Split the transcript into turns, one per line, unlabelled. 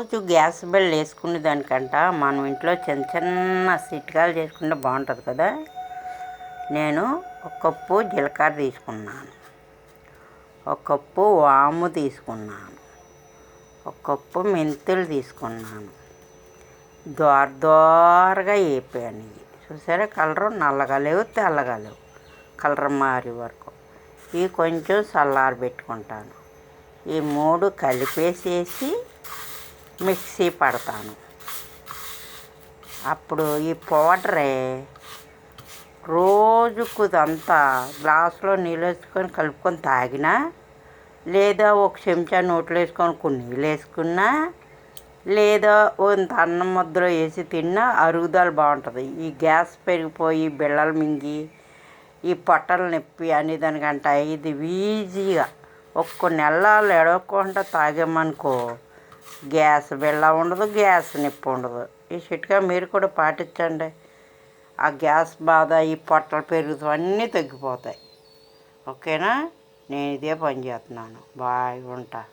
రోజు gas bill వేసుకునే దానికంట మనం ఇంట్లో చిన్న చిన్న సిట్కాలు చేసుకుంటే బాగుంటుంది కదా. నేను ఒక కప్పు జీలకర్ర తీసుకున్నాను. ఒక కప్పు వాము తీసుకున్నాను. ఒక కప్పు మెంతులు తీసుకున్నాను. దోర దోరగా వేపాను ఇవి. చూసారా? కలరు నల్లగలేవు తెల్లగలేవు. కలర్ మారే వరకు. ఇవి కొంచెం చల్లారి పెట్టుకుంటాను ఈ మూడు కలిపేసేసి మిక్సీ పడతాను. అప్పుడు ఈ పౌడరే రోజుకు అంతా గ్లాసులో నీళ్ళు వేసుకొని కలుపుకొని తాగినా లేదా ఒక చెంచా నోట్లో వేసుకొని కొన్ని నీళ్ళు వేసుకున్నా లేదా ఇంత అన్నం ముద్దలో వేసి తిన్నా అరుగుదల బాగుంటుంది. ఈ గ్యాస్ పెరిగిపోయి బిళ్ళలు మింగి ఈ పొట్టలు నొప్పి అనే దానికంట ఇది ఈజీగా ఒక్క నెల ఎడవకుండా తాగామనుకో గ్యాస్ బిళ్ళ ఉండదు గ్యాస్ నిప్పు ఉండదు. ఈ చిట్కా మీరు కూడా పాటించండి. ఆ గ్యాస్ బాధ ఈ పొట్టలు పెరుగుతాయి అన్నీ తగ్గిపోతాయి. ఓకేనా? నేను ఇదే పని చేస్తున్నాను. బాయ్ ఉంటా.